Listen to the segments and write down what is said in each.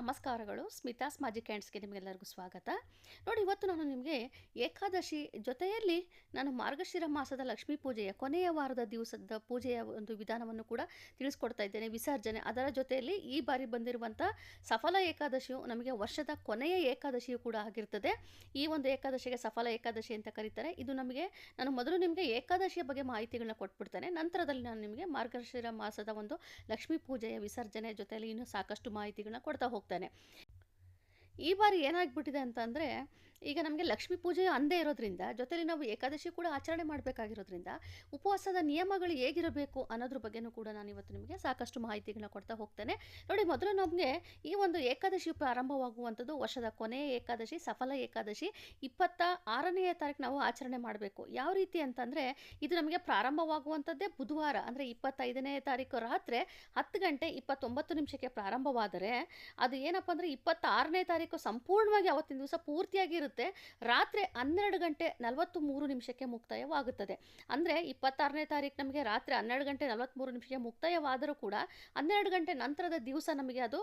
ನಮಸ್ಕಾರಗಳು. ಸ್ಮಿತಾಸ್ ಮ್ಯಾಜಿಕ್ ಹ್ಯಾಂಡ್ಸ್ಗೆ ನಿಮಗೆಲ್ಲರಿಗೂ ಸ್ವಾಗತ. ನೋಡಿ, ಇವತ್ತು ನಾನು ನಿಮಗೆ ಏಕಾದಶಿ ಜೊತೆಯಲ್ಲಿ ನಾನು ಮಾರ್ಗಶಿರ ಮಾಸದ ಲಕ್ಷ್ಮೀ ಪೂಜೆಯ ಕೊನೆಯ ವಾರದ ದಿವಸದ ಪೂಜೆಯ ಒಂದು ವಿಧಾನವನ್ನು ಕೂಡ ತಿಳಿಸ್ಕೊಡ್ತಾ ಇದ್ದೇನೆ, ವಿಸರ್ಜನೆ. ಅದರ ಜೊತೆಯಲ್ಲಿ ಈ ಬಾರಿ ಬಂದಿರುವಂಥ ಸಫಲ ಏಕಾದಶಿಯು ನಮಗೆ ವರ್ಷದ ಕೊನೆಯ ಏಕಾದಶಿಯು ಕೂಡ ಆಗಿರ್ತದೆ. ಈ ಒಂದು ಏಕಾದಶಿಗೆ ಸಫಲ ಏಕಾದಶಿ ಅಂತ ಕರೀತಾರೆ. ಇದು ನಮಗೆ, ನಾನು ಮೊದಲು ನಿಮಗೆ ಏಕಾದಶಿಯ ಬಗ್ಗೆ ಮಾಹಿತಿಗಳನ್ನ ಕೊಟ್ಬಿಡ್ತೇನೆ. ನಂತರದಲ್ಲಿ ನಾನು ನಿಮಗೆ ಮಾರ್ಗಶಿರ ಮಾಸದ ಒಂದು ಲಕ್ಷ್ಮೀ ಪೂಜೆಯ ವಿಸರ್ಜನೆ ಜೊತೆಯಲ್ಲಿ ಇನ್ನೂ ಸಾಕಷ್ಟು ಮಾಹಿತಿಗಳನ್ನ ಕೊಡ್ತಾ ಹೋಗ್ತಾನೆ. ಈ ಬಾರಿ ಏನಾಗ್ಬಿಟ್ಟಿದೆ ಅಂತಂದರೆ ಈಗ ನಮಗೆ ಲಕ್ಷ್ಮೀ ಪೂಜೆ ಅಂದೇ ಇರೋದ್ರಿಂದ, ಜೊತೆಲಿ ನಾವು ಏಕಾದಶಿ ಕೂಡ ಆಚರಣೆ ಮಾಡಬೇಕಾಗಿರೋದ್ರಿಂದ, ಉಪವಾಸದ ನಿಯಮಗಳು ಹೇಗಿರಬೇಕು ಅನ್ನೋದ್ರ ಬಗ್ಗೆನೂ ಕೂಡ ನಾನು ಇವತ್ತು ನಿಮಗೆ ಸಾಕಷ್ಟು ಮಾಹಿತಿಗಳನ್ನ ಕೊಡ್ತಾ ಹೋಗ್ತೇನೆ. ನೋಡಿ, ಮೊದಲು ನಮಗೆ ಈ ಒಂದು ಏಕಾದಶಿ ಪ್ರಾರಂಭವಾಗುವಂಥದ್ದು ವರ್ಷದ ಕೊನೆಯ ಏಕಾದಶಿ, ಸಫಲ ಏಕಾದಶಿ, ಇಪ್ಪತ್ತ ಆರನೆಯ ತಾರೀಕು ನಾವು ಆಚರಣೆ ಮಾಡಬೇಕು. ಯಾವ ರೀತಿ ಅಂತಂದರೆ, ಇದು ನಮಗೆ ಪ್ರಾರಂಭವಾಗುವಂಥದ್ದೇ ಬುಧವಾರ, ಅಂದರೆ ಇಪ್ಪತ್ತೈದನೇ ತಾರೀಕು ರಾತ್ರಿ ಹತ್ತು ಗಂಟೆ ಇಪ್ಪತ್ತೊಂಬತ್ತು ನಿಮಿಷಕ್ಕೆ ಪ್ರಾರಂಭವಾದರೆ, ಅದು ಏನಪ್ಪ ಅಂದರೆ ಇಪ್ಪತ್ತಾರನೇ ತಾರೀಕು ಸಂಪೂರ್ಣವಾಗಿ ಅವತ್ತಿನ ದಿವಸ ಪೂರ್ತಿಯಾಗಿ ಇರುತ್ತೆ ರಾತ್ರಿ ಹನ್ನೆರಡು ಗಂಟೆ ನಲವತ್ತು ಮೂರು ನಿಮಿಷಕ್ಕೆ ಮುಕ್ತಾಯವಾಗುತ್ತದೆ. ಅಂದರೆ ಇಪ್ಪತ್ತಾರನೇ ತಾರೀಕು ನಮಗೆ ರಾತ್ರಿ ಹನ್ನೆರಡು ಗಂಟೆ ನಲವತ್ತ್ಮೂರು ನಿಮಿಷಕ್ಕೆ ಮುಕ್ತಾಯವಾದರೂ ಕೂಡ ಹನ್ನೆರಡು ಗಂಟೆ ನಂತರದ ದಿವಸ ನಮಗೆ ಅದು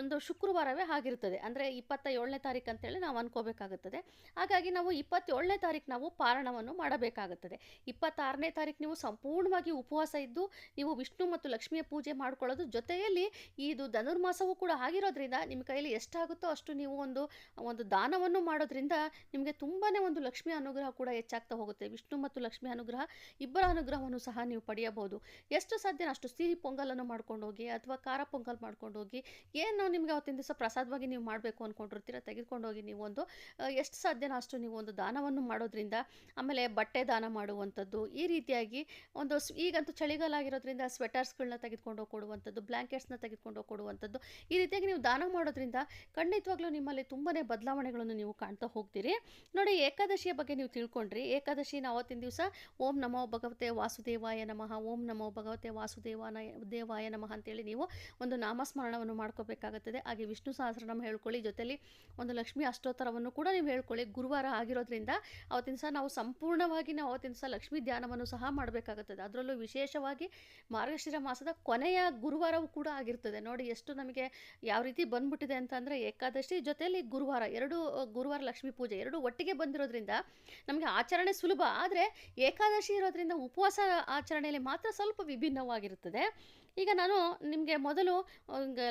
ಒಂದು ಶುಕ್ರವಾರವೇ ಆಗಿರುತ್ತದೆ. ಅಂದರೆ ಇಪ್ಪತ್ತ ಏಳನೇ ತಾರೀಕು ಅಂತೇಳಿ ನಾವು ಅನ್ಕೋಬೇಕಾಗುತ್ತದೆ. ಹಾಗಾಗಿ ನಾವು ಇಪ್ಪತ್ತೇಳನೇ ತಾರೀಕು ನಾವು ಪಾರಣವನ್ನು ಮಾಡಬೇಕಾಗುತ್ತದೆ. ಇಪ್ಪತ್ತಾರನೇ ತಾರೀಕು ನೀವು ಸಂಪೂರ್ಣವಾಗಿ ಉಪವಾಸ ಇದ್ದು, ನೀವು ವಿಷ್ಣು ಮತ್ತು ಲಕ್ಷ್ಮಿಯ ಪೂಜೆ ಮಾಡ್ಕೊಳ್ಳೋದು ಜೊತೆಯಲ್ಲಿ ಇದು ಧನುರ್ಮಾಸವೂ ಕೂಡ ಆಗಿರೋದ್ರಿಂದ ನಿಮ್ಮ ಕೈಯಲ್ಲಿ ಎಷ್ಟಾಗುತ್ತೋ ಅಷ್ಟು ನೀವು ಒಂದು ಒಂದು ದಾನವನ್ನು ಮಾಡೋದ್ರಿಂದ ನಿಮಗೆ ತುಂಬಾ ಒಂದು ಲಕ್ಷ್ಮಿ ಅನುಗ್ರಹ ಕೂಡ ಹೆಚ್ಚಾಗ್ತಾ ಹೋಗುತ್ತೆ. ವಿಷ್ಣು ಮತ್ತು ಲಕ್ಷ್ಮಿ ಅನುಗ್ರಹ, ಇಬ್ಬರ ಅನುಗ್ರಹವನ್ನು ಸಹ ನೀವು ಪಡೆಯಬಹುದು. ಎಷ್ಟು ಸಾಧ್ಯ ಅಷ್ಟು ಸಿಹಿ ಪೊಂಗಲನ್ನು ಮಾಡ್ಕೊಂಡು ಹೋಗಿ ಅಥವಾ ಖಾರ ಪೊಂಗಲ್ ಮಾಡ್ಕೊಂಡು ಹೋಗಿ ಏನು ನಿಮಗೆ ಅವತ್ತಿನ ದಿವಸ ಪ್ರಸಾದವಾಗಿ ನೀವು ಮಾಡಬೇಕು ಅಂದ್ಕೊಂಡಿರ್ತೀರ ತೆಗೆದುಕೊಂಡು ಹೋಗಿ ನೀವು ಒಂದು ಎಷ್ಟು ಸಾಧ್ಯನೋ ಅಷ್ಟು ನೀವು ಒಂದು ದಾನವನ್ನು ಮಾಡೋದ್ರಿಂದ, ಆಮೇಲೆ ಬಟ್ಟೆ ದಾನ ಮಾಡುವಂಥದ್ದು, ಈ ರೀತಿಯಾಗಿ ಒಂದು ಈಗಂತೂ ಚಳಿಗಾಲ ಆಗಿರೋದ್ರಿಂದ ಸ್ವೆಟರ್ಸ್ಗಳನ್ನ ತೆಗೆದುಕೊಂಡು ಕೊಡುವಂಥದ್ದು ಬ್ಲ್ಯಾಂಕೆಟ್ಸ್ನ ತೆಗೆದುಕೊಂಡು ಕೊಡುವಂಥದ್ದು, ಈ ರೀತಿಯಾಗಿ ನೀವು ದಾನ ಮಾಡೋದ್ರಿಂದ ಖಂಡಿತವಾಗ್ಲೂ ನಿಮ್ಮಲ್ಲಿ ತುಂಬಾ ಬದಲಾವಣೆಗಳನ್ನು ನೀವು ಕಾಣ್ತಾ ಹೋಗ್ತೀರಿ. ನೋಡಿ ಏಕಾದಶಿಯ ಬಗ್ಗೆ ನೀವು ತಿಳ್ಕೊಂಡ್ರಿ. ಏಕಾದಶಿನ ಅವತ್ತಿನ ದಿವಸ ಓಂ ನಮೋ ಭಗವತೆ ವಾಸುದೇವಾಯ ನಮಃ. ಓಂ ನಮೋ ಭಗವತೆ ವಾಸುದೇವಾನ ದೇವಾಯ ನಮಃ ಅಂತೇಳಿ ನೀವು ಒಂದು ನಾಮಸ್ಮರಣವನ್ನು ಮಾಡ್ಕೋಬೇಕಾಗುತ್ತದೆ. ಹಾಗೆ ವಿಷ್ಣು ಸಹಸ್ರನಾಮ ಹೇಳ್ಕೊಳ್ಳಿ. ಜೊತೆಯಲ್ಲಿ ಒಂದು ಲಕ್ಷ್ಮಿ ಅಷ್ಟೋತ್ತರವನ್ನು ಕೂಡ ನೀವು ಹೇಳ್ಕೊಳ್ಳಿ. ಗುರುವಾರ ಆಗಿರೋದ್ರಿಂದ ಅವತ್ತಿನ ಸಹ ನಾವು ಸಂಪೂರ್ಣವಾಗಿ ನಾವು ಅವತ್ತಿನ ಸಹ ಲಕ್ಷ್ಮೀ ಧ್ಯಾನವನ್ನು ಸಹ ಮಾಡಬೇಕಾಗುತ್ತದೆ. ಅದರಲ್ಲೂ ವಿಶೇಷವಾಗಿ ಮಾರ್ಗಶಿರ ಮಾಸದ ಕೊನೆಯ ಗುರುವಾರವೂ ಕೂಡ ಆಗಿರ್ತದೆ. ನೋಡಿ ಎಷ್ಟು ನಮಗೆ ಯಾವ ರೀತಿ ಬಂದ್ಬಿಟ್ಟಿದೆ ಅಂತಂದರೆ ಏಕಾದಶಿ ಜೊತೆಯಲ್ಲಿ ಗುರುವಾರ ಎರಡು ಗುರುವಾರ ಲಕ್ಷ್ಮೀ ಪೂಜೆ ಎರಡು ಒಟ್ಟಿಗೆ ಬಂದಿರೋದ್ರಿಂದ ನಮಗೆ ಆಚರಣೆ ಸುಲಭ. ಆದರೆ ಏಕಾದಶಿ ಇರೋದ್ರಿಂದ ಉಪವಾಸ ಆಚರಣೆಯಲ್ಲಿ ಮಾತ್ರ ಸ್ವಲ್ಪ ವಿಭಿನ್ನವಾಗಿರುತ್ತದೆ. ಈಗ ನಾನು ನಿಮಗೆ ಮೊದಲು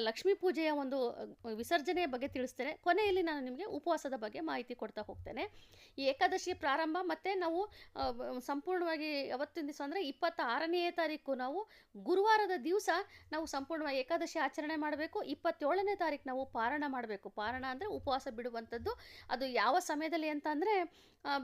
ಲಕ್ಷ್ಮೀ ಪೂಜೆಯ ಒಂದು ವಿಸರ್ಜನೆಯ ಬಗ್ಗೆ ತಿಳಿಸ್ತೇನೆ. ಕೊನೆಯಲ್ಲಿ ನಾನು ನಿಮಗೆ ಉಪವಾಸದ ಬಗ್ಗೆ ಮಾಹಿತಿ ಕೊಡ್ತಾ ಹೋಗ್ತೇನೆ. ಈ ಏಕಾದಶಿಯ ಪ್ರಾರಂಭ ಮತ್ತು ನಾವು ಸಂಪೂರ್ಣವಾಗಿ ಯಾವತ್ತಿನ ದಿವಸ ಅಂದರೆ ಇಪ್ಪತ್ತಾರನೆಯ ತಾರೀಕು ನಾವು ಗುರುವಾರದ ದಿವಸ ನಾವು ಸಂಪೂರ್ಣವಾಗಿ ಏಕಾದಶಿ ಆಚರಣೆ ಮಾಡಬೇಕು. ಇಪ್ಪತ್ತೇಳನೇ ತಾರೀಕು ನಾವು ಪಾರಣ ಮಾಡಬೇಕು. ಪಾರಣ ಅಂದರೆ ಉಪವಾಸ ಬಿಡುವಂಥದ್ದು. ಅದು ಯಾವ ಸಮಯದಲ್ಲಿ ಅಂತ ಅಂದರೆ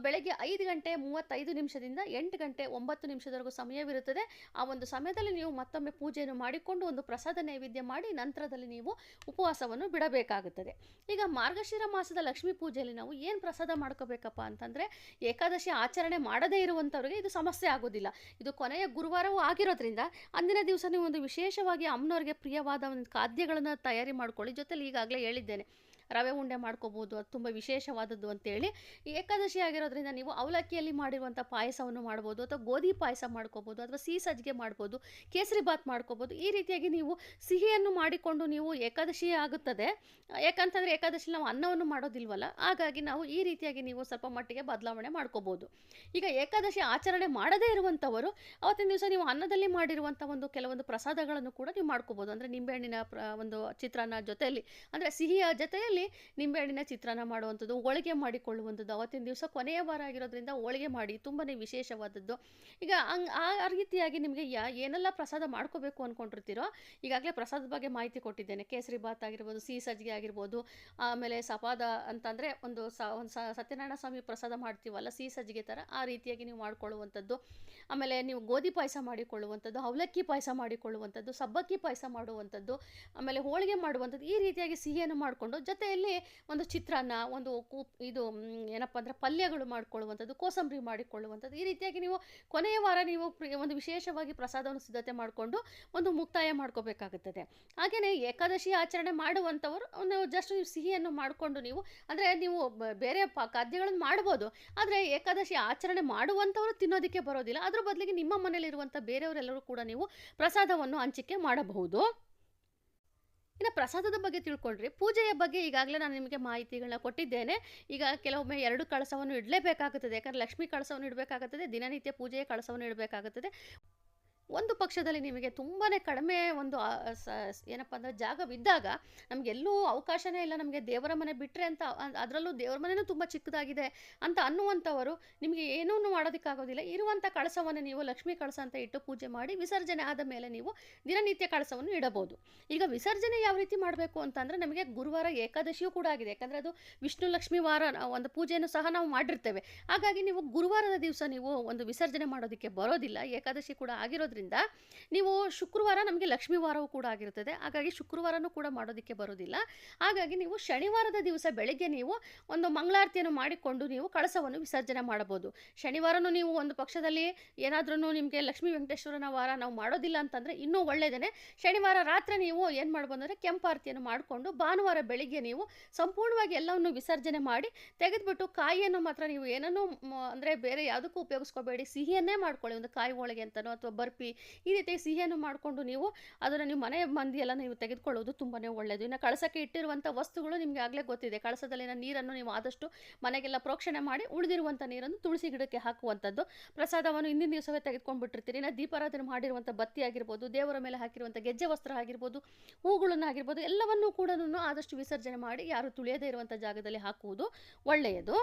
ಬೆಳಗ್ಗೆ ಐದು ಗಂಟೆ ಮೂವತ್ತೈದು ನಿಮಿಷದಿಂದ ಎಂಟು ಗಂಟೆ ಒಂಬತ್ತು ನಿಮಿಷದವರೆಗೂ ಸಮಯವಿರುತ್ತದೆ. ಆ ಒಂದು ಸಮಯದಲ್ಲಿ ನೀವು ಮತ್ತೊಮ್ಮೆ ಪೂಜೆಯನ್ನು ಮಾಡಿಕೊಂಡು ಒಂದು ಪ್ರಸಾದ ನೈವೇದ್ಯ ಮಾಡಿ ನಂತರದಲ್ಲಿ ನೀವು ಉಪವಾಸವನ್ನು ಬಿಡಬೇಕಾಗುತ್ತದೆ. ಈಗ ಮಾರ್ಗಶಿರ ಮಾಸದ ಲಕ್ಷ್ಮೀ ಪೂಜೆಯಲ್ಲಿ ನಾವು ಏನು ಪ್ರಸಾದ ಮಾಡ್ಕೋಬೇಕಪ್ಪ ಅಂತಂದರೆ, ಏಕಾದಶಿ ಆಚರಣೆ ಮಾಡದೇ ಇರುವಂಥವ್ರಿಗೆ ಇದು ಸಮಸ್ಯೆ ಆಗೋದಿಲ್ಲ. ಇದು ಕೊನೆಯ ಗುರುವಾರವೂ ಆಗಿರೋದ್ರಿಂದ ಅಂದಿನ ದಿವಸ ನೀವು ಒಂದು ವಿಶೇಷವಾಗಿ ಅಮ್ಮನವ್ರಿಗೆ ಪ್ರಿಯವಾದ ಒಂದು ಖಾದ್ಯಗಳನ್ನು ತಯಾರಿ ಮಾಡ್ಕೊಳ್ಳಿ. ಜೊತೆಲಿ ಈಗಾಗಲೇ ಹೇಳಿದ್ದೇನೆ. ರವೆ ಉಂಡೆ ಮಾಡ್ಕೋಬೋದು, ಅದು ತುಂಬ ವಿಶೇಷವಾದದ್ದು ಅಂತೇಳಿ. ಏಕಾದಶಿ ಆಗಿರೋದ್ರಿಂದ ನೀವು ಅವಲಕ್ಕಿಯಲ್ಲಿ ಮಾಡಿರುವಂಥ ಪಾಯಸವನ್ನು ಮಾಡ್ಬೋದು, ಅಥವಾ ಗೋಧಿ ಪಾಯಸ ಮಾಡ್ಕೋಬೋದು, ಅಥವಾ ಸಿಹಿ ಸಜ್ಜಿಗೆ ಮಾಡ್ಬೋದು, ಕೇಸರಿ ಬಾತ್ ಮಾಡ್ಕೋಬೋದು. ಈ ರೀತಿಯಾಗಿ ನೀವು ಸಿಹಿಯನ್ನು ಮಾಡಿಕೊಂಡು ನೀವು ಏಕಾದಶಿ ಆಗುತ್ತದೆ. ಯಾಕಂತಂದರೆ ಏಕಾದಶಿ ನಾವು ಅನ್ನವನ್ನು ಮಾಡೋದಿಲ್ವಲ್ಲ, ಹಾಗಾಗಿ ನಾವು ಈ ರೀತಿಯಾಗಿ ನೀವು ಸ್ವಲ್ಪ ಮಟ್ಟಿಗೆ ಬದಲಾವಣೆ ಮಾಡ್ಕೋಬೋದು. ಈಗ ಏಕಾದಶಿ ಆಚರಣೆ ಮಾಡದೇ ಇರುವಂಥವರು ಅವತ್ತಿನ ದಿವಸ ನೀವು ಅನ್ನದಲ್ಲಿ ಮಾಡಿರುವಂಥ ಒಂದು ಕೆಲವೊಂದು ಪ್ರಸಾದಗಳನ್ನು ಕೂಡ ನೀವು ಮಾಡ್ಕೋಬೋದು. ಅಂದರೆ ನಿಂಬೆಹಣ್ಣಿನ ಒಂದು ಚಿತ್ರಾನ್ನ ಜೊತೆಯಲ್ಲಿ, ಅಂದರೆ ಸಿಹಿಯ ಜೊತೆಯಲ್ಲಿ ನಿಂಬೆಹಣ್ಣಿನ ಚಿತ್ರಾನ್ನ ಮಾಡುವಂಥದ್ದು, ಹೋಳಿಗೆ ಮಾಡಿಕೊಳ್ಳುವಂಥದ್ದು. ಅವತ್ತಿನ ದಿವಸ ಕೊನೆಯ ವಾರ ಆಗಿರೋದ್ರಿಂದ ಹೋಳಿಗೆ ಮಾಡಿ ತುಂಬಾ ವಿಶೇಷವಾದದ್ದು. ಈಗ ಹಂಗ್ ಆ ರೀತಿಯಾಗಿ ನಿಮಗೆ ಯಾ, ಏನೆಲ್ಲ ಪ್ರಸಾದ ಮಾಡ್ಕೋಬೇಕು ಅಂದ್ಕೊಂಡಿರ್ತೀರೋ ಈಗಾಗಲೇ ಪ್ರಸಾದ ಬಗ್ಗೆ ಮಾಹಿತಿ ಕೊಟ್ಟಿದ್ದೇನೆ. ಕೇಸರಿ ಬಾತ್ ಆಗಿರ್ಬೋದು, ಸಿಹಿ ಸಜ್ಜಿಗೆ ಆಗಿರ್ಬೋದು, ಆಮೇಲೆ ಸಪಾದ ಅಂತಂದರೆ ಒಂದು ಒಂದು ಸತ್ಯನಾರಾಯಣ ಸ್ವಾಮಿ ಪ್ರಸಾದ ಮಾಡ್ತೀವಲ್ಲ, ಸಿಹಿ ಸಜ್ಜಿಗೆ ಥರ, ಆ ರೀತಿಯಾಗಿ ನೀವು ಮಾಡ್ಕೊಳ್ಳುವಂಥದ್ದು. ಆಮೇಲೆ ನೀವು ಗೋಧಿ ಪಾಯಸ ಮಾಡಿಕೊಳ್ಳುವಂಥದ್ದು, ಅವಲಕ್ಕಿ ಪಾಯಸ ಮಾಡಿಕೊಳ್ಳುವಂಥದ್ದು, ಸಬ್ಬಕ್ಕಿ ಪಾಯಸ ಮಾಡುವಂಥದ್ದು, ಆಮೇಲೆ ಹೋಳಿಗೆ ಮಾಡುವಂಥದ್ದು, ಈ ರೀತಿಯಾಗಿ ಸಿಹಿಯನ್ನು ಮಾಡಿಕೊಂಡು ಜೊತೆಯಲ್ಲಿ ಒಂದು ಚಿತ್ರಾನ್ನ, ಒಂದು ಕೂಪ್, ಇದು ಏನಪ್ಪ ಅಂದರೆ ಪಲ್ಯಗಳು ಮಾಡಿಕೊಳ್ಳುವಂಥದ್ದು, ಕೋಸಂಬರಿ ಮಾಡಿಕೊಳ್ಳುವಂಥದ್ದು, ಈ ರೀತಿಯಾಗಿ ನೀವು ಕೊನೆಯ ವಾರ ನೀವು ಒಂದು ವಿಶೇಷವಾಗಿ ಪ್ರಸಾದವನ್ನು ಸಿದ್ಧತೆ ಮಾಡಿಕೊಂಡು ಒಂದು ಮುಕ್ತಾಯ ಮಾಡ್ಕೋಬೇಕಾಗುತ್ತದೆ. ಹಾಗೆಯೇ ಏಕಾದಶಿ ಆಚರಣೆ ಮಾಡುವಂಥವರು ನೀವು ಜಸ್ಟ್ ನೀವು ಸಿಹಿಯನ್ನು ಮಾಡಿಕೊಂಡು ನೀವು, ಅಂದರೆ ನೀವು ಬೇರೆ ಪ, ಖಾದ್ಯಗಳನ್ನು ಮಾಡ್ಬೋದು, ಆದರೆ ಏಕಾದಶಿ ಆಚರಣೆ ಮಾಡುವಂಥವರು ತಿನ್ನೋದಕ್ಕೆ ಬರೋದಿಲ್ಲ. ಅದ್ರ ಬದಲಿಗೆ ನಿಮ್ಮ ಮನೆಯಲ್ಲಿರುವಂಥ ಬೇರೆಯವರೆಲ್ಲರೂ ಕೂಡ ನೀವು ಪ್ರಸಾದವನ್ನು ಹಂಚಿಕೆ ಮಾಡಬಹುದು. ಇನ್ನು ಪ್ರಸಾದದ ಬಗ್ಗೆ ತಿಳ್ಕೊಂಡ್ರಿ ಪೂಜೆಯ ಬಗ್ಗೆ ಈಗಾಗಲೇ ನಾನು ನಿಮಗೆ ಮಾಹಿತಿಗಳನ್ನ ಕೊಟ್ಟಿದ್ದೇನೆ. ಈಗ ಕೆಲವೊಮ್ಮೆ ಎರಡು ಕಳಸವನ್ನು ಇಡಲೇಬೇಕಾಗುತ್ತದೆ. ಯಾಕಂದರೆ ಲಕ್ಷ್ಮೀ ಕಳಸವನ್ನು ಇಡಬೇಕಾಗುತ್ತದೆ, ದಿನನಿತ್ಯ ಪೂಜೆಯ ಕಳಸವನ್ನು ಇಡಬೇಕಾಗುತ್ತದೆ. ಒಂದು ಪಕ್ಷದಲ್ಲಿ ನಿಮಗೆ ತುಂಬಾ ಕಡಿಮೆ ಒಂದು ಏನಪ್ಪ ಅಂದರೆ ಜಾಗವಿದ್ದಾಗ ನಮಗೆಲ್ಲೂ ಅವಕಾಶನೇ ಇಲ್ಲ. ನಮಗೆ ದೇವರ ಮನೆ ಬಿಟ್ಟರೆ ಅಂತ, ಅದರಲ್ಲೂ ದೇವರ ಮನೆಯೂ ತುಂಬ ಚಿಕ್ಕದಾಗಿದೆ ಅಂತ ಅನ್ನುವಂಥವರು ನಿಮಗೆ ಏನೂ ಮಾಡೋದಕ್ಕಾಗೋದಿಲ್ಲ. ಇರುವಂಥ ಕಳಸವನ್ನು ನೀವು ಲಕ್ಷ್ಮೀ ಕಳಸ ಅಂತ ಇಟ್ಟು ಪೂಜೆ ಮಾಡಿ ವಿಸರ್ಜನೆ ಆದ ಮೇಲೆ ನೀವು ದಿನನಿತ್ಯ ಕಳಸವನ್ನು ಇಡಬಹುದು. ಈಗ ವಿಸರ್ಜನೆ ಯಾವ ರೀತಿ ಮಾಡಬೇಕು ಅಂತಂದರೆ ನಮಗೆ ಗುರುವಾರ ಏಕಾದಶಿಯೂ ಕೂಡ ಆಗಿದೆ. ಯಾಕಂದರೆ ಅದು ವಿಷ್ಣು ಲಕ್ಷ್ಮಿ ವಾರ ಒಂದು ಪೂಜೆಯನ್ನು ಸಹ ನಾವು ಮಾಡಿರ್ತೇವೆ. ಹಾಗಾಗಿ ನೀವು ಗುರುವಾರದ ದಿವಸ ನೀವು ಒಂದು ವಿಸರ್ಜನೆ ಮಾಡೋದಕ್ಕೆ ಬರೋದಿಲ್ಲ. ಏಕಾದಶಿ ಕೂಡ ಆಗಿರೋದ್ರಿಂದ ನೀವು ಶುಕ್ರವಾರ ನಮಗೆ ಲಕ್ಷ್ಮಿ ವಾರವೂ ಕೂಡ ಆಗಿರುತ್ತದೆ ಹಾಗಾಗಿ ಶುಕ್ರವಾರನೂ ಕೂಡ ಮಾಡೋದಕ್ಕೆ ಬರೋದಿಲ್ಲ. ಹಾಗಾಗಿ ನೀವು ಶನಿವಾರದ ದಿವಸ ಬೆಳಗ್ಗೆ ನೀವು ಒಂದು ಮಂಗಳಾರತಿಯನ್ನು ಮಾಡಿಕೊಂಡು ನೀವು ಕಳಸವನ್ನು ವಿಸರ್ಜನೆ ಮಾಡಬಹುದು. ಶನಿವಾರನೂ ನೀವು ಒಂದು ಪಕ್ಷದಲ್ಲಿ ಏನಾದ್ರೂ ನಿಮಗೆ ಲಕ್ಷ್ಮೀ ವೆಂಕಟೇಶ್ವರನ ವಾರ ನಾವು ಮಾಡೋದಿಲ್ಲ ಅಂತಂದರೆ ಇನ್ನೂ ಒಳ್ಳೆಯದೇ ಶನಿವಾರ ರಾತ್ರಿ ನೀವು ಏನು ಮಾಡ್ಬೋದು ಅಂದರೆ ಕೆಂಪಾರತಿಯನ್ನು ಮಾಡಿಕೊಂಡು ಭಾನುವಾರ ಬೆಳಿಗ್ಗೆ ನೀವು ಸಂಪೂರ್ಣವಾಗಿ ಎಲ್ಲವನ್ನು ವಿಸರ್ಜನೆ ಮಾಡಿ ತೆಗೆದುಬಿಟ್ಟು ಕಾಯಿಯನ್ನು ಮಾತ್ರ ನೀವು ಏನನ್ನೂ ಅಂದರೆ ಬೇರೆ ಯಾವುದಕ್ಕೂ ಉಪಯೋಗಿಸ್ಕೋಬೇಡಿ. ಸಿಹಿಯನ್ನೇ ಮಾಡ್ಕೊಳ್ಳಿ ಒಂದು ಕಾಯಿ ಹೋಳಿಗೆ ಅಂತನೋ ಅಥವಾ ಈ ರೀತಿ ಸಿಹಿಯನ್ನು ಮಾಡಿಕೊಂಡು ನೀವು ಅದನ್ನು ನಿಮ್ಮ ಮನೆ ಮಂದಿಯೆಲ್ಲ ನೀವು ತೆಗೆದುಕೊಳ್ಳೋದು ತುಂಬಾ ಒಳ್ಳೆಯದು ಇನ್ನು ಕಳಸಕ್ಕೆ ಇಟ್ಟಿರುವಂಥ ವಸ್ತುಗಳು ನಿಮಗೆ ಆಗಲೇ ಗೊತ್ತಿದೆ. ಕಳಸದಲ್ಲಿನ ನೀರನ್ನು ನೀವು ಆದಷ್ಟು ಮನೆಗೆಲ್ಲ ಪ್ರೋಕ್ಷಣೆ ಮಾಡಿ ಉಳಿದಿರುವಂಥ ನೀರನ್ನು ತುಳಸಿ ಗಿಡಕ್ಕೆ ಹಾಕುವಂಥದ್ದು ಪ್ರಸಾದವನ್ನು ಹಿಂದಿನ ದಿವಸವೇ ತೆಗೆದುಕೊಂಡು ಬಿಟ್ಟಿರ್ತೀರಿ ಇನ್ನು ದೀಪಾರಾಧನೆ ಮಾಡಿರುವಂಥ ಬತ್ತಿ ಆಗಿರ್ಬೋದು, ದೇವರ ಮೇಲೆ ಹಾಕಿರುವಂಥ ಗೆಜ್ಜೆ ವಸ್ತ್ರ ಆಗಿರ್ಬೋದು, ಹೂಗಳನ್ನು ಆಗಿರ್ಬೋದು, ಎಲ್ಲವನ್ನೂ ಕೂಡ ಆದಷ್ಟು ವಿಸರ್ಜನೆ ಮಾಡಿ ಯಾರು ತುಳಿಯದೇ ಇರುವಂಥ ಜಾಗದಲ್ಲಿ ಹಾಕುವುದು ಒಳ್ಳೆಯದು.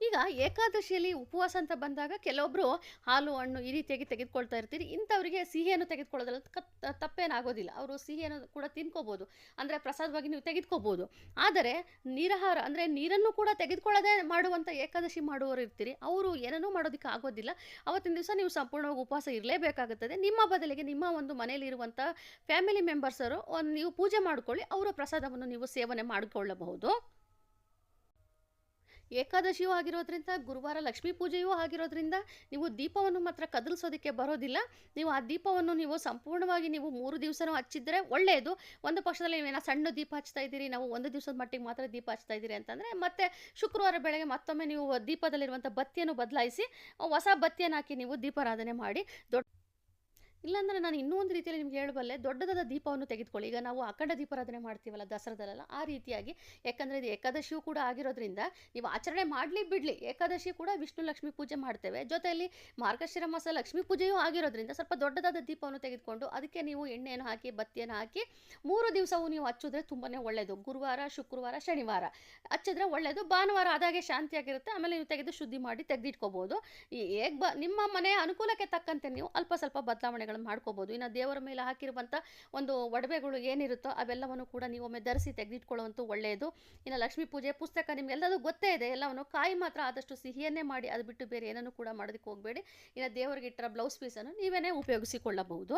ಈಗ ಏಕಾದಶಿಯಲ್ಲಿ ಉಪವಾಸ ಅಂತ ಬಂದಾಗ ಕೆಲವೊಬ್ಬರು ಹಾಲು, ಹಣ್ಣು ಈ ರೀತಿಯಾಗಿ ತೆಗೆದುಕೊಳ್ತಾ ಇರ್ತೀರಿ. ಇಂಥವರಿಗೆ ಸಿಹಿಯನ್ನು ತೆಗೆದುಕೊಳ್ಳೋದ್ರಲ್ಲಿ ಕತ್ ತಪ್ಪೇನಾಗೋದಿಲ್ಲ. ಅವರು ಸಿಹಿಯನ್ನು ಕೂಡ ತಿನ್ಕೋಬೋದು. ಅಂದರೆ ಪ್ರಸಾದವಾಗಿ ನೀವು ತೆಗೆದುಕೋಬೋದು ಆದರೆ ನೀರಹಾರ ಅಂದರೆ ನೀರನ್ನು ಕೂಡ ತೆಗೆದುಕೊಳ್ಳದೆ ಮಾಡುವಂಥ ಏಕಾದಶಿ ಮಾಡುವವರು ಇರ್ತೀರಿ. ಅವರು ಏನನ್ನೂ ಮಾಡೋದಕ್ಕೆ ಆಗೋದಿಲ್ಲ. ಅವತ್ತಿನ ದಿವಸ ನೀವು ಸಂಪೂರ್ಣವಾಗಿ ಉಪವಾಸ ಇರಲೇಬೇಕಾಗುತ್ತದೆ ನಿಮ್ಮ ಬದಲಿಗೆ ನಿಮ್ಮ ಒಂದು ಮನೆಯಲ್ಲಿರುವಂಥ ಫ್ಯಾಮಿಲಿ ಮೆಂಬರ್ಸರು ಒಂದು ನೀವು ಪೂಜೆ ಮಾಡ್ಕೊಳ್ಳಿ. ಅವರ ಪ್ರಸಾದವನ್ನು ನೀವು ಸೇವನೆ ಮಾಡಿಕೊಳ್ಳಬಹುದು. ಏಕಾದಶಿಯೂ ಆಗಿರೋದ್ರಿಂದ, ಗುರುವಾರ ಲಕ್ಷ್ಮೀ ಪೂಜೆಯೂ ಆಗಿರೋದ್ರಿಂದ ನೀವು ದೀಪವನ್ನು ಮಾತ್ರ ಕದಲಿಸೋದಕ್ಕೆ ಬರೋದಿಲ್ಲ. ನೀವು ಆ ದೀಪವನ್ನು ನೀವು ಸಂಪೂರ್ಣವಾಗಿ ನೀವು ಮೂರು ದಿವಸನೂ ಹಚ್ಚಿದ್ರೆ ಒಳ್ಳೆಯದು ಒಂದು ಪಕ್ಷದಲ್ಲಿ ನೀವೇನೋ ಸಣ್ಣ ದೀಪ ಹಚ್ತಾ ಇದ್ದೀರಿ, ನಾವು ಒಂದು ದಿವಸದ ಮಟ್ಟಿಗೆ ಮಾತ್ರ ದೀಪ ಹಚ್ತಾ ಇದ್ದೀರಿ ಅಂತಂದರೆ, ಮತ್ತೆ ಶುಕ್ರವಾರ ಬೆಳಗ್ಗೆ ಮತ್ತೊಮ್ಮೆ ನೀವು ದೀಪದಲ್ಲಿರುವಂಥ ಬತ್ತಿಯನ್ನು ಬದಲಾಯಿಸಿ, ಹೊಸ ಬತ್ತಿಯನ್ನು ಹಾಕಿ ನೀವು ದೀಪಾರಾಧನೆ ಮಾಡಿ. ದೊಡ್ಡ ಇಲ್ಲಾಂದರೆ ನಾನು ಇನ್ನೂ ಒಂದು ರೀತಿಯಲ್ಲಿ ನಿಮ್ಗೆ ಹೇಳಬಲ್ಲೆ, ದೊಡ್ಡದಾದ ದೀಪವನ್ನು ತೆಗೆದುಕೊಳ್ಳಿ. ಈಗ ನಾವು ಅಖಂಡ ದೀಪಾರಾಧನೆ ಮಾಡ್ತೀವಲ್ಲ ದಸರಾದಲ್ಲೆಲ್ಲ, ಆ ರೀತಿಯಾಗಿ. ಯಾಕಂದರೆ ಇದು ಏಕಾದಶಿಯೂ ಕೂಡ ಆಗಿರೋದ್ರಿಂದ ನೀವು ಆಚರಣೆ ಮಾಡಲಿ ಬಿಡಲಿ, ಏಕಾದಶಿ ಕೂಡ ವಿಷ್ಣು ಲಕ್ಷ್ಮಿ ಪೂಜೆ ಮಾಡ್ತೇವೆ. ಜೊತೆಯಲ್ಲಿ ಮಾರ್ಗಶಿರ ಮಾಸ ಲಕ್ಷ್ಮೀ ಪೂಜೆಯೂ ಆಗಿರೋದ್ರಿಂದ ಸ್ವಲ್ಪ ದೊಡ್ಡದಾದ ದೀಪವನ್ನು ತೆಗೆದುಕೊಂಡು ಅದಕ್ಕೆ ನೀವು ಎಣ್ಣೆಯನ್ನು ಹಾಕಿ, ಬತ್ತಿಯನ್ನು ಹಾಕಿ, ಮೂರು ದಿವಸವೂ ನೀವು ಹಚ್ಚಿದ್ರೆ ತುಂಬಾ ಒಳ್ಳೆಯದು ಗುರುವಾರ, ಶುಕ್ರವಾರ, ಶನಿವಾರ ಹಚ್ಚಿದ್ರೆ ಒಳ್ಳೆಯದು ಭಾನುವಾರ ಆದಾಗೆ ಶಾಂತಿಯಾಗಿರುತ್ತೆ. ಆಮೇಲೆ ನೀವು ತೆಗೆದು ಶುದ್ಧಿ ಮಾಡಿ ತೆಗೆದಿಟ್ಕೋಬೋದು. ಹೇಗೆ ಬ ನಿಮ್ಮ ಮನೆಯ ಅನುಕೂಲಕ್ಕೆ ತಕ್ಕಂತೆ ನೀವು ಅಲ್ಪ ಸ್ವಲ್ಪ ಬದಲಾವಣೆಗಳನ್ನು ಮಾಡ್ಕೋಬೋದು. ಇನ್ನು ದೇವರ ಮೇಲೆ ಹಾಕಿರುವಂಥ ಒಂದು ಒಡವೆಗಳು ಏನಿರುತ್ತೋ ಅವೆಲ್ಲವನ್ನು ಕೂಡ ನೀವೊಮ್ಮೆ ಧರಿಸಿ ತೆಗೆದಿಟ್ಕೊಳ್ಳುವಂತೂ ಒಳ್ಳೆಯದು. ಇನ್ನು ಲಕ್ಷ್ಮೀ ಪೂಜೆ ಪುಸ್ತಕ ನಿಮಗೆಲ್ಲದೂ ಗೊತ್ತೇ ಇದೆ. ಎಲ್ಲವನ್ನು ಕಾಯಿ ಮಾತ್ರ ಆದಷ್ಟು ಸಿಹಿಯನ್ನೇ ಮಾಡಿ ಅದು ಬಿಟ್ಟು ಬೇರೆ ಏನನ್ನು ಕೂಡ ಮಾಡೋದಕ್ಕೆ ಹೋಗಬೇಡಿ. ಇನ್ನು ದೇವರಿಗೆ ಇಟ್ಟರ ಬ್ಲೌಸ್ ಪೀಸನ್ನು ನೀವೇನೇ ಉಪಯೋಗಿಸಿಕೊಳ್ಳಬಹುದು.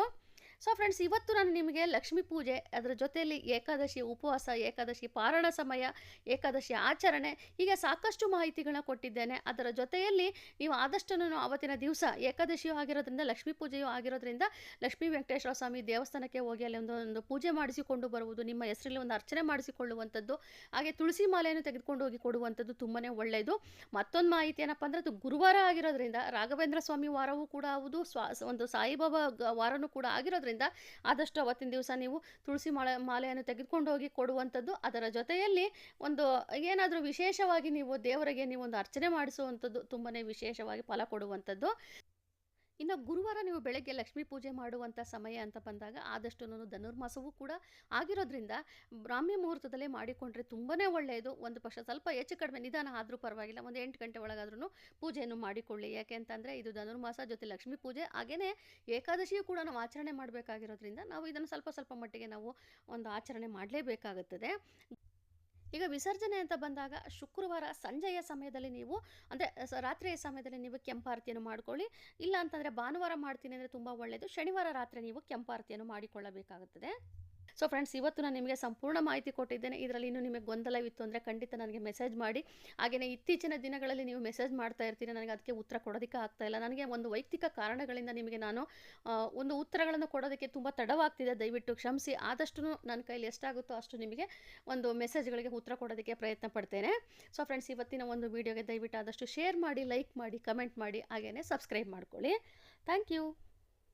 ಸೊ ಫ್ರೆಂಡ್ಸ್ ಇವತ್ತು ನಾನು ನಿಮಗೆ ಲಕ್ಷ್ಮೀ ಪೂಜೆ, ಅದರ ಜೊತೆಯಲ್ಲಿ ಏಕಾದಶಿ ಉಪವಾಸ, ಏಕಾದಶಿ ಪಾರಣ ಸಮಯ, ಏಕಾದಶಿ ಆಚರಣೆ, ಹೀಗೆ ಸಾಕಷ್ಟು ಮಾಹಿತಿಗಳನ್ನ ಕೊಟ್ಟಿದ್ದೇನೆ. ಅದರ ಜೊತೆಯಲ್ಲಿ ನೀವು ಆದಷ್ಟು ಅವತ್ತಿನ ದಿವಸ ಏಕಾದಶಿಯೂ ಆಗಿರೋದ್ರಿಂದ, ಲಕ್ಷ್ಮೀ ಪೂಜೆಯೂ ಆಗಿರೋದ್ರಿಂದ, ಲಕ್ಷ್ಮೀ ವೆಂಕಟೇಶ್ವರ ಸ್ವಾಮಿ ದೇವಸ್ಥಾನಕ್ಕೆ ಹೋಗಿ ಅಲ್ಲಿ ಒಂದು ಒಂದು ಪೂಜೆ ಮಾಡಿಸಿಕೊಂಡು ಬರುವುದು, ನಿಮ್ಮ ಹೆಸರಲ್ಲಿ ಒಂದು ಅರ್ಚನೆ ಮಾಡಿಸಿಕೊಳ್ಳುವಂಥದ್ದು, ಹಾಗೆ ತುಳಸಿ ಮಾಲೆಯನ್ನು ತೆಗೆದುಕೊಂಡು ಹೋಗಿ ಕೊಡುವಂಥದ್ದು ತುಂಬಾ ಒಳ್ಳೆಯದು. ಮತ್ತೊಂದು ಮಾಹಿತಿ ಏನಪ್ಪ ಅಂದರೆ, ಅದು ಗುರುವಾರ ಆಗಿರೋದ್ರಿಂದ ರಾಘವೇಂದ್ರ ಸ್ವಾಮಿ ವಾರವೂ ಕೂಡ ಹೌದು, ಸ್ವಾ, ಒಂದು ಸಾಯಿಬಾಬಾ ವಾರನೂ ಕೂಡ ಆಗಿರೋದ್ರಿಂದ ಆದಷ್ಟು ಅವತ್ತಿನ ದಿವಸ ನೀವು ತುಳಸಿ ಮಾಲೆ ಮಾಲೆಯನ್ನು ತೆಗೆದುಕೊಂಡು ಹೋಗಿ ಕೊಡುವಂಥದ್ದು, ಅದರ ಜೊತೆಯಲ್ಲಿ ಒಂದು ಏನಾದರೂ ವಿಶೇಷವಾಗಿ ನೀವು ದೇವರಿಗೆ ನೀವು ಒಂದು ಅರ್ಚನೆ ಮಾಡಿಸುವಂಥದ್ದು ತುಂಬಾ ವಿಶೇಷವಾಗಿ ಫಲ ಕೊಡುವಂಥದ್ದು. ಇನ್ನು ಗುರುವಾರ ನೀವು ಬೆಳಗ್ಗೆ ಲಕ್ಷ್ಮೀ ಪೂಜೆ ಮಾಡುವಂಥ ಸಮಯ ಅಂತ ಬಂದಾಗ ಆದಷ್ಟು ಧನುರ್ಮಾಸವೂ ಕೂಡ ಆಗಿರೋದ್ರಿಂದ ಬ್ರಾಹ್ಮಿ ಮುಹೂರ್ತದಲ್ಲೇ ಮಾಡಿಕೊಂಡ್ರೆ ತುಂಬಾ ಒಳ್ಳೆಯದು. ಒಂದು ಪಕ್ಷ ಸ್ವಲ್ಪ ಹೆಚ್ಚು ಕಡಿಮೆ ನಿಧಾನ ಆದರೂ ಪರವಾಗಿಲ್ಲ. ಒಂದು ಎಂಟು ಗಂಟೆ ಒಳಗಾದ್ರೂ ಪೂಜೆಯನ್ನು ಮಾಡಿಕೊಳ್ಳಿ. ಯಾಕೆ ಅಂತಂದರೆ ಇದು ಧನುರ್ಮಾಸ ಜೊತೆ ಲಕ್ಷ್ಮೀ ಪೂಜೆ. ಹಾಗೆಯೇ ಏಕಾದಶಿಯೂ ಕೂಡ ನಾವು ಆಚರಣೆ ಮಾಡಬೇಕಾಗಿರೋದ್ರಿಂದ ನಾವು ಇದನ್ನು ಸ್ವಲ್ಪ ಸ್ವಲ್ಪ ಮಟ್ಟಿಗೆ ನಾವು ಒಂದು ಆಚರಣೆ ಮಾಡಲೇಬೇಕಾಗುತ್ತದೆ. ಈಗ ವಿಸರ್ಜನೆ ಅಂತ ಬಂದಾಗ ಶುಕ್ರವಾರ ಸಂಜೆಯ ಸಮಯದಲ್ಲಿ ನೀವು, ಅಂದರೆ ರಾತ್ರಿಯ ಸಮಯದಲ್ಲಿ ನೀವು ಕೆಂಪಾರತಿಯನ್ನು ಮಾಡ್ಕೊಳ್ಳಿ. ಇಲ್ಲ ಅಂತಂದರೆ ಭಾನುವಾರ ಮಾಡ್ತೀನಿ ಅಂದರೆ ತುಂಬ ಒಳ್ಳೆಯದು ಶನಿವಾರ ರಾತ್ರಿ ನೀವು ಕೆಂಪಾರತಿಯನ್ನು ಮಾಡಿಕೊಳ್ಳಬೇಕಾಗುತ್ತದೆ. ಸೊ ಫ್ರೆಂಡ್ಸ್ ಇವತ್ತು ನಾನು ನಿಮಗೆ ಸಂಪೂರ್ಣ ಮಾಹಿತಿ ಕೊಟ್ಟಿದ್ದೇನೆ. ಇದರಲ್ಲಿ ಇನ್ನೂ ನಿಮಗೆ ಗೊಂದಲವಿತ್ತು ಅಂದರೆ ಖಂಡಿತ ನನಗೆ ಮೆಸೇಜ್ ಮಾಡಿ. ಹಾಗೆಯೇ ಇತ್ತೀಚಿನ ದಿನಗಳಲ್ಲಿ ನೀವು ಮೆಸೇಜ್ ಮಾಡ್ತಾ ಇರ್ತೀರಿ, ನನಗೆ ಅದಕ್ಕೆ ಉತ್ತರ ಕೊಡೋದಕ್ಕೆ ಆಗ್ತಾ ಇಲ್ಲ. ನನಗೆ ಒಂದು ವೈಯಕ್ತಿಕ ಕಾರಣಗಳಿಂದ ನಿಮಗೆ ನಾನು ಒಂದು ಉತ್ತರಗಳನ್ನು ಕೊಡೋದಕ್ಕೆ ತುಂಬ ತಡವಾಗ್ತಿದೆ. ದಯವಿಟ್ಟು ಕ್ಷಮಿಸಿ. ಆದಷ್ಟು ನನ್ನ ಕೈಲಿ ಎಷ್ಟಾಗುತ್ತೋ ಅಷ್ಟು ನಿಮಗೆ ಒಂದು ಮೆಸೇಜ್ಗಳಿಗೆ ಉತ್ತರ ಕೊಡೋದಕ್ಕೆ ಪ್ರಯತ್ನ ಪಡ್ತೇನೆ. ಸೊ ಫ್ರೆಂಡ್ಸ್ ಇವತ್ತಿನ ಒಂದು ವಿಡಿಯೋಗೆ ದಯವಿಟ್ಟು ಆದಷ್ಟು ಶೇರ್ ಮಾಡಿ ಲೈಕ್ ಮಾಡಿ ಕಮೆಂಟ್ ಮಾಡಿ. ಹಾಗೆಯೇ ಸಬ್ಸ್ಕ್ರೈಬ್ ಮಾಡ್ಕೊಳ್ಳಿ. Thank you